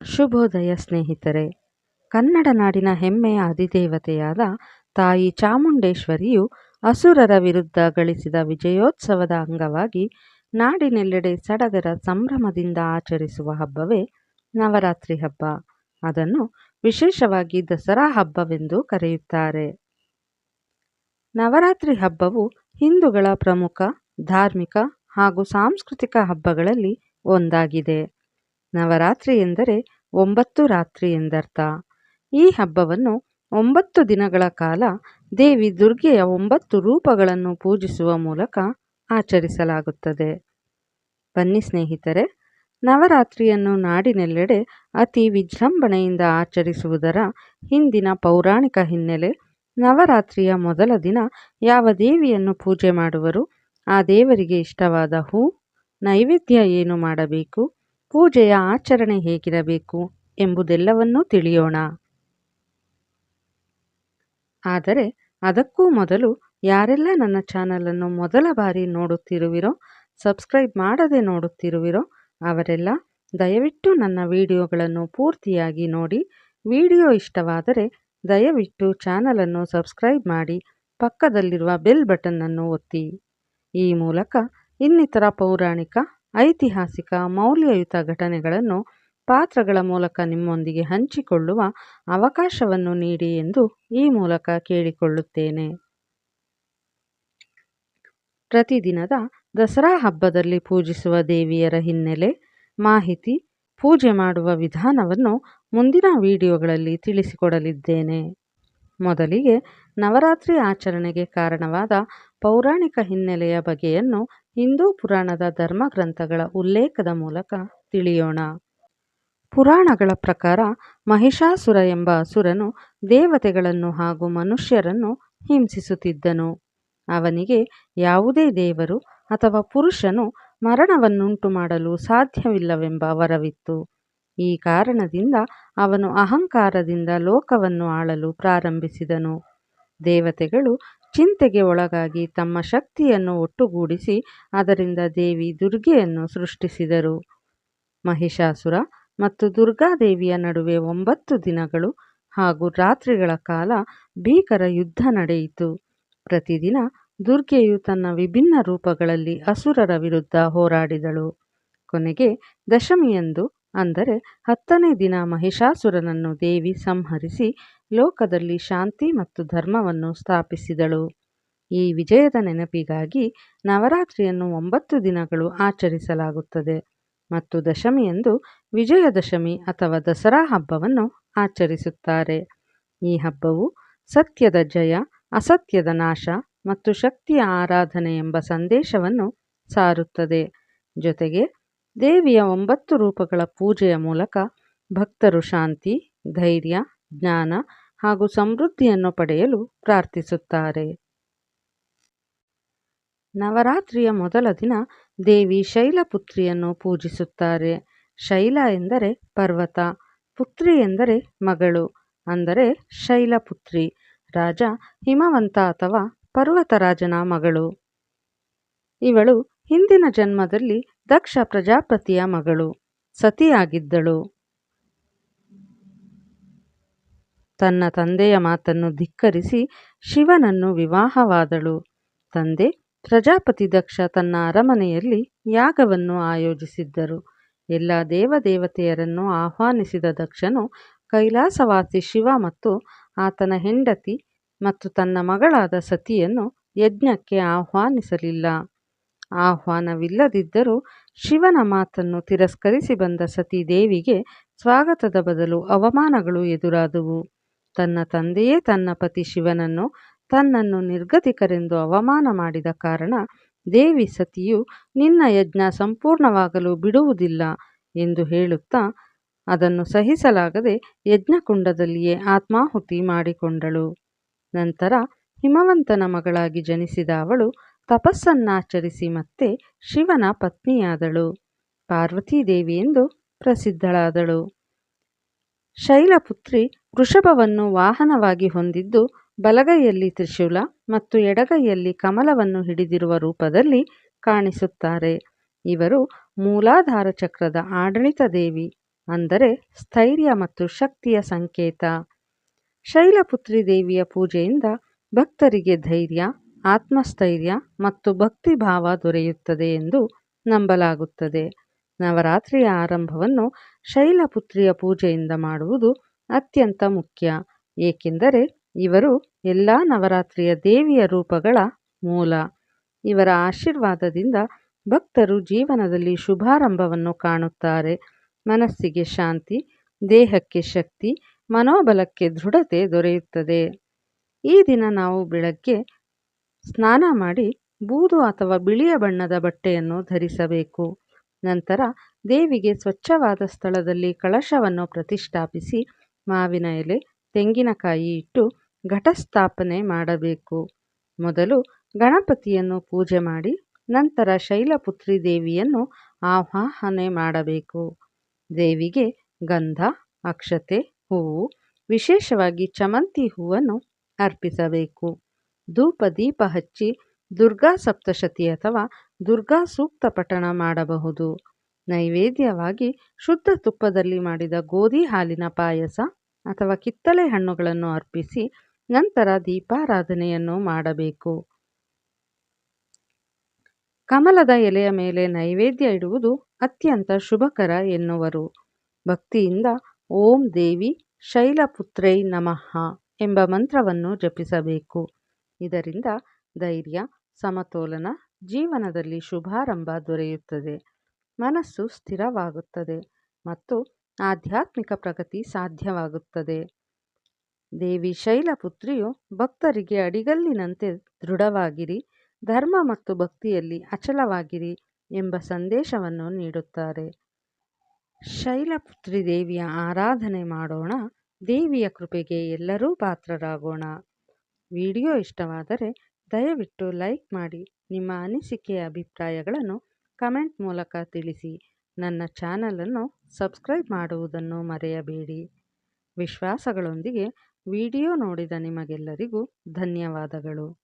ಶುಭೋದಯ ಸ್ನೇಹಿತರೆ, ಕನ್ನಡ ನಾಡಿನ ಹೆಮ್ಮೆಯ ಅಧಿದೇವತೆಯಾದ ತಾಯಿ ಚಾಮುಂಡೇಶ್ವರಿಯು ಅಸುರರ ವಿರುದ್ಧ ಗಳಿಸಿದ ವಿಜಯೋತ್ಸವದ ಅಂಗವಾಗಿ ನಾಡಿನೆಲ್ಲೆಡೆ ಸಡಗರ ಸಂಭ್ರಮದಿಂದ ಆಚರಿಸುವ ಹಬ್ಬವೇ ನವರಾತ್ರಿ ಹಬ್ಬ. ಅದನ್ನು ವಿಶೇಷವಾಗಿ ದಸರಾ ಹಬ್ಬವೆಂದು ಕರೆಯುತ್ತಾರೆ. ನವರಾತ್ರಿ ಹಬ್ಬವು ಹಿಂದೂಗಳ ಪ್ರಮುಖ, ಧಾರ್ಮಿಕ ಹಾಗೂ ಸಾಂಸ್ಕೃತಿಕ ಹಬ್ಬಗಳಲ್ಲಿ ಒಂದಾಗಿದೆ. ನವರಾತ್ರಿ ಎಂದರೆ ಒಂಬತ್ತು ರಾತ್ರಿ ಎಂದರ್ಥ. ಈ ಹಬ್ಬವನ್ನು ಒಂಬತ್ತು ದಿನಗಳ ಕಾಲ ದೇವಿ ದುರ್ಗೆಯ ಒಂಬತ್ತು ರೂಪಗಳನ್ನು ಪೂಜಿಸುವ ಮೂಲಕ ಆಚರಿಸಲಾಗುತ್ತದೆ. ಬನ್ನಿ ಸ್ನೇಹಿತರೆ, ನವರಾತ್ರಿಯನ್ನು ನಾಡಿನೆಲ್ಲೆಡೆ ಅತಿ ವಿಜೃಂಭಣೆಯಿಂದ ಆಚರಿಸುವುದರ ಹಿಂದಿನ ಪೌರಾಣಿಕ ಹಿನ್ನೆಲೆ ನವರಾತ್ರಿಯ ಮೊದಲ ದಿನ ಯಾವ ದೇವಿಯನ್ನು ಪೂಜೆ ಮಾಡುವರು, ಆ ದೇವರಿಗೆ ಇಷ್ಟವಾದ ಹೂ, ನೈವೇದ್ಯ ಏನು ಮಾಡಬೇಕು ಪೂಜೆಯ ಆಚರಣೆ ಹೇಗಿರಬೇಕು ಎಂಬುದೆಲ್ಲವನ್ನೂ ತಿಳಿಯೋಣ. ಆದರೆ ಅದಕ್ಕೂ ಮೊದಲು ಯಾರೆಲ್ಲ ನನ್ನ ಚಾನಲನ್ನು ಮೊದಲ ಬಾರಿ ನೋಡುತ್ತಿರುವಿರೋ, ಸಬ್ಸ್ಕ್ರೈಬ್ ಮಾಡದೆ ನೋಡುತ್ತಿರುವಿರೋ, ಅವರೆಲ್ಲ ದಯವಿಟ್ಟು ನನ್ನ ವಿಡಿಯೋಗಳನ್ನು ಪೂರ್ತಿಯಾಗಿ ನೋಡಿ. ವಿಡಿಯೋ ಇಷ್ಟವಾದರೆ ದಯವಿಟ್ಟು ಚಾನಲನ್ನು ಸಬ್ಸ್ಕ್ರೈಬ್ ಮಾಡಿ, ಪಕ್ಕದಲ್ಲಿರುವ ಬೆಲ್ ಬಟನ್ನನ್ನು ಒತ್ತಿ. ಈ ಮೂಲಕ ಇನ್ನಿತರ ಪೌರಾಣಿಕ ಐತಿಹಾಸಿಕ ಮೌಲ್ಯಯುತ ಘಟನೆಗಳನ್ನು ಪಾತ್ರಗಳ ಮೂಲಕ ನಿಮ್ಮೊಂದಿಗೆ ಹಂಚಿಕೊಳ್ಳುವ ಅವಕಾಶವನ್ನು ನೀಡಿ ಎಂದು ಈ ಮೂಲಕ ಕೇಳಿಕೊಳ್ಳುತ್ತೇನೆ. ಪ್ರತಿದಿನದ ದಸರಾ ಹಬ್ಬದಲ್ಲಿ ಪೂಜಿಸುವ ದೇವಿಯರ ಹಿನ್ನೆಲೆ ಮಾಹಿತಿ, ಪೂಜೆ ಮಾಡುವ ವಿಧಾನವನ್ನು ಮುಂದಿನ ವಿಡಿಯೋಗಳಲ್ಲಿ ತಿಳಿಸಿಕೊಡಲಿದ್ದೇನೆ. ಮೊದಲಿಗೆ ನವರಾತ್ರಿ ಆಚರಣೆಗೆ ಕಾರಣವಾದ ಪೌರಾಣಿಕ ಹಿನ್ನೆಲೆಯ ಬಗೆಯನ್ನು ಹಿಂದೂ ಪುರಾಣದ ಧರ್ಮಗ್ರಂಥಗಳ ಉಲ್ಲೇಖದ ಮೂಲಕ ತಿಳಿಯೋಣ. ಪುರಾಣಗಳ ಪ್ರಕಾರ ಮಹಿಷಾಸುರ ಎಂಬ ಅಸುರನು ದೇವತೆಗಳನ್ನು ಹಾಗೂ ಮನುಷ್ಯರನ್ನು ಹಿಂಸಿಸುತ್ತಿದ್ದನು. ಅವನಿಗೆ ಯಾವುದೇ ದೇವರು ಅಥವಾ ಪುರುಷನು ಮರಣವನ್ನುಂಟು ಮಾಡಲು ಸಾಧ್ಯವಿಲ್ಲವೆಂಬ ವರವಿತ್ತು. ಈ ಕಾರಣದಿಂದ ಅವನು ಅಹಂಕಾರದಿಂದ ಲೋಕವನ್ನು ಆಳಲು ಪ್ರಾರಂಭಿಸಿದನು. ದೇವತೆಗಳು ಚಿಂತೆಗೆ ಒಳಗಾಗಿ ತಮ್ಮ ಶಕ್ತಿಯನ್ನು ಒಟ್ಟುಗೂಡಿಸಿ ಅದರಿಂದ ದೇವಿ ದುರ್ಗೆಯನ್ನು ಸೃಷ್ಟಿಸಿದರು. ಮಹಿಷಾಸುರ ಮತ್ತು ದುರ್ಗಾದೇವಿಯ ನಡುವೆ ಒಂಬತ್ತು ದಿನಗಳು ಹಾಗೂ ರಾತ್ರಿಗಳ ಕಾಲ ಭೀಕರ ಯುದ್ಧ ನಡೆಯಿತು. ಪ್ರತಿದಿನ ದುರ್ಗೆಯು ತನ್ನ ವಿಭಿನ್ನ ರೂಪಗಳಲ್ಲಿ ಅಸುರರ ವಿರುದ್ಧ ಹೋರಾಡಿದಳು. ಕೊನೆಗೆ ದಶಮಿಯಂದು ಅಂದರೆ ಹತ್ತನೇ ದಿನ ಮಹಿಷಾಸುರನನ್ನು ದೇವಿ ಸಂಹರಿಸಿ ಲೋಕದಲ್ಲಿ ಶಾಂತಿ ಮತ್ತು ಧರ್ಮವನ್ನು ಸ್ಥಾಪಿಸಿದಳು. ಈ ವಿಜಯದ ನೆನಪಿಗಾಗಿ ನವರಾತ್ರಿಯನ್ನು ಒಂಬತ್ತು ದಿನಗಳು ಆಚರಿಸಲಾಗುತ್ತದೆ ಮತ್ತು ದಶಮಿಯಂದು ವಿಜಯದಶಮಿ ಅಥವಾ ದಸರಾ ಹಬ್ಬವನ್ನು ಆಚರಿಸುತ್ತಾರೆ. ಈ ಹಬ್ಬವು ಸತ್ಯದ ಜಯ, ಅಸತ್ಯದ ನಾಶ ಮತ್ತು ಶಕ್ತಿಯ ಆರಾಧನೆ ಎಂಬ ಸಂದೇಶವನ್ನು ಸಾರುತ್ತದೆ. ಜೊತೆಗೆ ದೇವಿಯ ಒಂಬತ್ತು ರೂಪಗಳ ಪೂಜೆಯ ಮೂಲಕ ಭಕ್ತರು ಶಾಂತಿ, ಧೈರ್ಯ, ಜ್ಞಾನ ಹಾಗೂ ಸಮೃದ್ಧಿಯನ್ನು ಪಡೆಯಲು ಪ್ರಾರ್ಥಿಸುತ್ತಾರೆ. ನವರಾತ್ರಿಯ ಮೊದಲ ದಿನ ದೇವಿ ಶೈಲಪುತ್ರಿಯನ್ನು ಪೂಜಿಸುತ್ತಾರೆ. ಶೈಲ ಎಂದರೆ ಪರ್ವತ, ಪುತ್ರಿ ಎಂದರೆ ಮಗಳು, ಅಂದರೆ ಶೈಲಪುತ್ರಿ, ರಾಜ, ಹಿಮವಂತ ಅಥವಾ ಪರ್ವತರಾಜನ ಮಗಳು. ಇವಳು ಹಿಂದಿನ ಜನ್ಮದಲ್ಲಿ ದಕ್ಷ ಪ್ರಜಾಪತಿಯ ಮಗಳು, ಸತಿಯಾಗಿದ್ದಳು. ತನ್ನ ತಂದೆಯ ಮಾತನ್ನು ಧಿಕ್ಕರಿಸಿ ಶಿವನನ್ನು ವಿವಾಹವಾದಳು. ತಂದೆ ಪ್ರಜಾಪತಿ ದಕ್ಷ ತನ್ನ ಅರಮನೆಯಲ್ಲಿ ಯಾಗವನ್ನು ಆಯೋಜಿಸಿದ್ದರು. ಎಲ್ಲ ದೇವದೇವತೆಯರನ್ನು ಆಹ್ವಾನಿಸಿದ ದಕ್ಷನು ಕೈಲಾಸವಾಸಿ ಶಿವ ಮತ್ತು ಆತನ ಹೆಂಡತಿ ಮತ್ತು ತನ್ನ ಮಗಳಾದ ಸತಿಯನ್ನು ಯಜ್ಞಕ್ಕೆ ಆಹ್ವಾನಿಸಲಿಲ್ಲ. ಆಹ್ವಾನವಿಲ್ಲದಿದ್ದರೂ ಶಿವನ ಮಾತನ್ನು ತಿರಸ್ಕರಿಸಿ ಬಂದ ಸತಿ ದೇವಿಗೆ ಸ್ವಾಗತದ ಬದಲು ಅವಮಾನಗಳು ಎದುರಾದುವು. ತನ್ನ ತಂದೆಯೇ ತನ್ನ ಪತಿ ಶಿವನನ್ನು ತನ್ನನ್ನು ನಿರ್ಗತಿಕರೆಂದು ಅವಮಾನ ಮಾಡಿದ ಕಾರಣ ದೇವಿ ಸತಿಯು ನಿನ್ನ ಯಜ್ಞ ಸಂಪೂರ್ಣವಾಗಲು ಬಿಡುವುದಿಲ್ಲ ಎಂದು ಹೇಳುತ್ತಾ ಅದನ್ನು ಸಹಿಸಲಾಗದೆ ಯಜ್ಞಕುಂಡದಲ್ಲಿಯೇ ಆತ್ಮಾಹುತಿ ಮಾಡಿಕೊಂಡಳು. ನಂತರ ಹಿಮವಂತನ ಮಗಳಾಗಿ ಜನಿಸಿದ ಅವಳು ತಪಸ್ಸನ್ನಾಚರಿಸಿ ಮತ್ತೆ ಶಿವನ ಪತ್ನಿಯಾದಳು. ಪಾರ್ವತೀದೇವಿ ಎಂದು ಪ್ರಸಿದ್ಧಳಾದಳು. ಶೈಲಪುತ್ರಿ ವೃಷಭವನ್ನು ವಾಹನವಾಗಿ ಹೊಂದಿದ್ದು ಬಲಗೈಯಲ್ಲಿ ತ್ರಿಶೂಲ ಮತ್ತು ಎಡಗೈಯಲ್ಲಿ ಕಮಲವನ್ನು ಹಿಡಿದಿರುವ ರೂಪದಲ್ಲಿ ಕಾಣಿಸುತ್ತಾರೆ. ಇವರು ಮೂಲಾಧಾರ ಚಕ್ರದ ಆಡಳಿತ ದೇವಿ ಅಂದರೆ ಸ್ಥೈರ್ಯ ಮತ್ತು ಶಕ್ತಿಯ ಸಂಕೇತ. ಶೈಲಪುತ್ರಿ ದೇವಿಯ ಪೂಜೆಯಿಂದ ಭಕ್ತರಿಗೆ ಧೈರ್ಯ, ಆತ್ಮಸ್ಥೈರ್ಯ ಮತ್ತು ಭಕ್ತಿಭಾವ ದೊರೆಯುತ್ತದೆ ಎಂದು ನಂಬಲಾಗುತ್ತದೆ. ನವರಾತ್ರಿಯ ಆರಂಭವನ್ನು ಶೈಲಪುತ್ರಿಯ ಪೂಜೆಯಿಂದ ಮಾಡುವುದು ಅತ್ಯಂತ ಮುಖ್ಯ. ಏಕೆಂದರೆ ಇವರು ಎಲ್ಲ ನವರಾತ್ರಿಯ ದೇವಿಯ ರೂಪಗಳ ಮೂಲ. ಇವರ ಆಶೀರ್ವಾದದಿಂದ ಭಕ್ತರು ಜೀವನದಲ್ಲಿ ಶುಭಾರಂಭವನ್ನು ಕಾಣುತ್ತಾರೆ. ಮನಸ್ಸಿಗೆ ಶಾಂತಿ, ದೇಹಕ್ಕೆ ಶಕ್ತಿ, ಮನೋಬಲಕ್ಕೆ ದೃಢತೆ ದೊರೆಯುತ್ತದೆ. ಈ ದಿನ ನಾವು ಬೆಳಗ್ಗೆ ಸ್ನಾನ ಮಾಡಿ ಬೂದು ಅಥವಾ ಬಿಳಿಯ ಬಣ್ಣದ ಬಟ್ಟೆಯನ್ನು ಧರಿಸಬೇಕು. ನಂತರ ದೇವಿಗೆ ಸ್ವಚ್ಛವಾದ ಸ್ಥಳದಲ್ಲಿ ಕಳಶವನ್ನು ಪ್ರತಿಷ್ಠಾಪಿಸಿ ಮಾವಿನ ಎಲೆ, ತೆಂಗಿನಕಾಯಿ ಇಟ್ಟು ಘಟಸ್ಥಾಪನೆ ಮಾಡಬೇಕು. ಮೊದಲು ಗಣಪತಿಯನ್ನು ಪೂಜೆ ಮಾಡಿ, ನಂತರ ಶೈಲಪುತ್ರಿ ದೇವಿಯನ್ನು ಆವಾಹನೆ ಮಾಡಬೇಕು. ದೇವಿಗೆ ಗಂಧ, ಅಕ್ಷತೆ, ಹೂವು, ವಿಶೇಷವಾಗಿ ಚಮಂತಿ ಹೂವನ್ನು ಅರ್ಪಿಸಬೇಕು. ಧೂಪ ದೀಪ ಹಚ್ಚಿ ದುರ್ಗಾ ಸಪ್ತಶತಿ ಅಥವಾ ದುರ್ಗಾ ಸೂಕ್ತ ಪಠಣ ಮಾಡಬಹುದು. ನೈವೇದ್ಯವಾಗಿ ಶುದ್ಧ ತುಪ್ಪದಲ್ಲಿ ಮಾಡಿದ ಗೋಧಿ ಹಾಲಿನ ಪಾಯಸ ಅಥವಾ ಕಿತ್ತಳೆ ಹಣ್ಣುಗಳನ್ನು ಅರ್ಪಿಸಿ ನಂತರ ದೀಪಾರಾಧನೆಯನ್ನು ಮಾಡಬೇಕು. ಕಮಲದ ಎಲೆಯ ಮೇಲೆ ನೈವೇದ್ಯ ಇಡುವುದು ಅತ್ಯಂತ ಶುಭಕರ ಎನ್ನುವರು. ಭಕ್ತಿಯಿಂದ ಓಂ ದೇವಿ ಶೈಲಪುತ್ರೈ ನಮಃ ಎಂಬ ಮಂತ್ರವನ್ನು ಜಪಿಸಬೇಕು. ಇದರಿಂದ ಧೈರ್ಯ, ಸಮತೋಲನ, ಜೀವನದಲ್ಲಿ ಶುಭಾರಂಭ ದೊರೆಯುತ್ತದೆ. ಮನಸ್ಸು ಸ್ಥಿರವಾಗುತ್ತದೆ ಮತ್ತು ಆಧ್ಯಾತ್ಮಿಕ ಪ್ರಗತಿ ಸಾಧ್ಯವಾಗುತ್ತದೆ. ದೇವಿ ಶೈಲಪುತ್ರಿಯು ಭಕ್ತರಿಗೆ ಅಡಿಗಲ್ಲಿನಂತೆ ದೃಢವಾಗಿರಿ, ಧರ್ಮ ಮತ್ತು ಭಕ್ತಿಯಲ್ಲಿ ಅಚಲವಾಗಿರಿ ಎಂಬ ಸಂದೇಶವನ್ನು ನೀಡುತ್ತಾರೆ. ಶೈಲಪುತ್ರಿ ದೇವಿಯ ಆರಾಧನೆ ಮಾಡೋಣ, ದೇವಿಯ ಕೃಪೆಗೆ ಎಲ್ಲರೂ ಪಾತ್ರರಾಗೋಣ. ವಿಡಿಯೋ ಇಷ್ಟವಾದರೆ ದಯವಿಟ್ಟು ಲೈಕ್ ಮಾಡಿ, ನಿಮ್ಮ ಅನಿಸಿಕೆಯ ಅಭಿಪ್ರಾಯಗಳನ್ನು ಕಮೆಂಟ್ ಮೂಲಕ ತಿಳಿಸಿ. ನನ್ನ ಚಾನಲನ್ನು ಸಬ್ಸ್ಕ್ರೈಬ್ ಮಾಡುವುದನ್ನು ಮರೆಯಬೇಡಿ. ವಿಶ್ವಾಸಗಳೊಂದಿಗೆ ವಿಡಿಯೋ ನೋಡಿದ ನಿಮಗೆಲ್ಲರಿಗೂ ಧನ್ಯವಾದಗಳು.